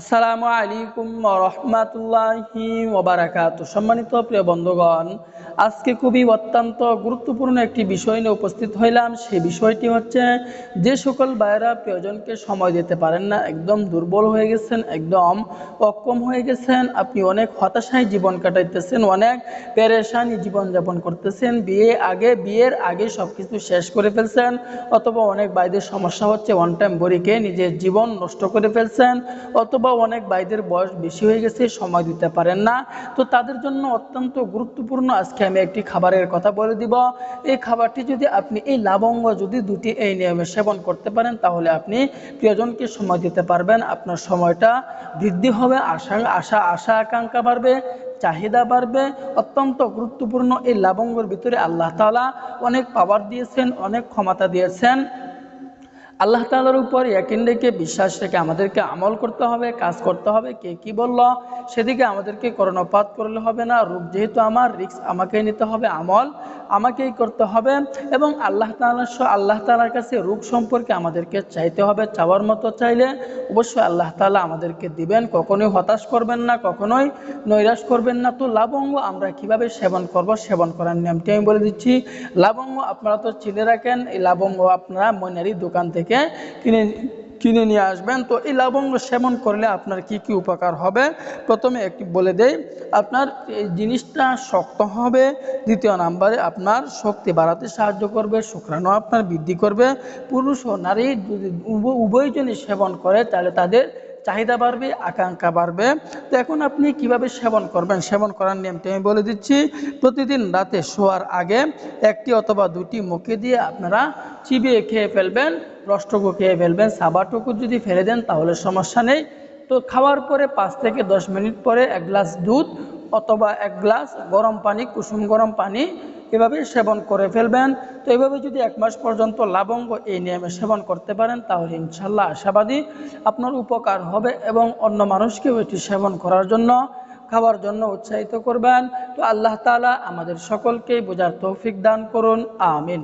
আসসালামু আলাইকুম রহমাতুল্লাহি ওবারাকাত। সম্মানিত প্রিয় বন্ধুগণ, আজকে খুবই অত্যন্ত গুরুত্বপূর্ণ একটি বিষয় নিয়ে উপস্থিত হইলাম। সেই বিষয়টি হচ্ছে, যে সকল ভাইয়েরা প্রিয়জনকে সময় দিতে পারেন না, একদম দুর্বল হয়ে গেছেন, একদম অক্ষম হয়ে গেছেন, আপনি অনেক হতাশায় জীবন কাটাইতেছেন, অনেক পেরেশানি জীবনযাপন করতেছেন, বিয়ে আগে, বিয়ের আগে সব কিছু শেষ করে ফেলছেন, অথবা অনেক ভাইদের সমস্যা হচ্ছে ওয়ান টাইম বড়িকে নিজের জীবন নষ্ট করে ফেলছেন, অথবা অনেক ভাইদের বয়স বেশি হয়ে গেছে, সময় দিতে পারেন না। তো তাদের জন্য অত্যন্ত গুরুত্বপূর্ণ আজকে আমি একটি খাবারের কথা বলে দিব। এই খাবারটি যদি আপনি, এই লাবঙ্গ যদি দুটি এই নিয়মে সেবন করতে পারেন, তাহলে আপনি প্রিয়জনকে সময় দিতে পারবেন। আপনার সময়টা বৃদ্ধি হবে, আশা আশা আশা, আকাঙ্ক্ষা বাড়বে, চাহিদা বাড়বে। অত্যন্ত গুরুত্বপূর্ণ এই লাবঙ্গর ভিতরে আল্লাহ তাআলা অনেক পাওয়ার দিয়েছেন, অনেক ক্ষমতা দিয়েছেন। আল্লাহ তালার উপর ইয়াকিন রেখে বিশ্বাস রেখে আমাদেরকে আমল করতে হবে, কাজ করতে হবে। কে কি বলল? সেদিকে আমাদেরকে কর্ণপাত করলে হবে না। রূপ যেহেতু আমার রিক্স আমাকেই নিতে হবে, আমল আমাকেই করতে হবে এবং আল্লাহ তাআলার স- আল্লাহ তাআলার কাছে রূপ সম্পর্কে আমাদেরকে চাইতে হবে, চাওয়ার মতো চাইলে অবশ্যই আল্লাহ তালা আমাদেরকে দিবেন। কখনোই হতাশ করবেন না, কখনোই নৈরাশ করবেন না। তো লাবঙ্গ আমরা কীভাবে সেবন করব? সেবন করার নিয়মটি আমি বলে দিচ্ছি। লাবঙ্গ আপনারা তো চিনে রাখেন, এই লাবঙ্গ আপনারা ময়নারি দোকান থেকে কিনে কিনে নিয়ে আসবেন। তো এই লবঙ্গ সেবন করলে আপনার কি কি উপকার হবে? প্রথমে একটি বলে দেই, আপনার এই জিনিসটা শক্ত হবে। দ্বিতীয় নাম্বারে আপনার শক্তি বাড়াতে সাহায্য করবে, শুক্রাণু আপনার বৃদ্ধি করবে। পুরুষ ও নারী যদি উভয় উভয়জনই সেবন করে, তাহলে তাদের চাহিদা বাড়বে, আকাঙ্ক্ষা বাড়বে। তো এখন আপনি কীভাবে সেবন করবেন? সেবন করার নিয়মটি আমি বলে দিচ্ছি। প্রতিদিন রাতে শোয়ার আগে একটি অথবা দুটি মুখে দিয়ে আপনারা চিবিয়ে খেয়ে ফেলবেন, রসটুকু খেয়ে ফেলবেন, সাবাটুকু যদি ফেলে দেন তাহলে সমস্যা নেই। তো খাওয়ার পরে পাঁচ থেকে দশ মিনিট পরে এক গ্লাস দুধ অথবা এক গ্লাস গরম পানি, কুসুম গরম পানি এভাবে সেবন করে ফেলবেন। তো এভাবে যদি এক মাস পর্যন্ত লাবঙ্গ এই নিয়মে সেবন করতে পারেন, তাহলে ইনশাল্লাহ আশাবাদী আপনার উপকার হবে এবং অন্য মানুষকেও এটি সেবন করার জন্য, খাওয়ার জন্য উৎসাহিত করবেন। তো আল্লাহ তালা আমাদের সকলকেই বোঝার তৌফিক দান করুন। আমিন।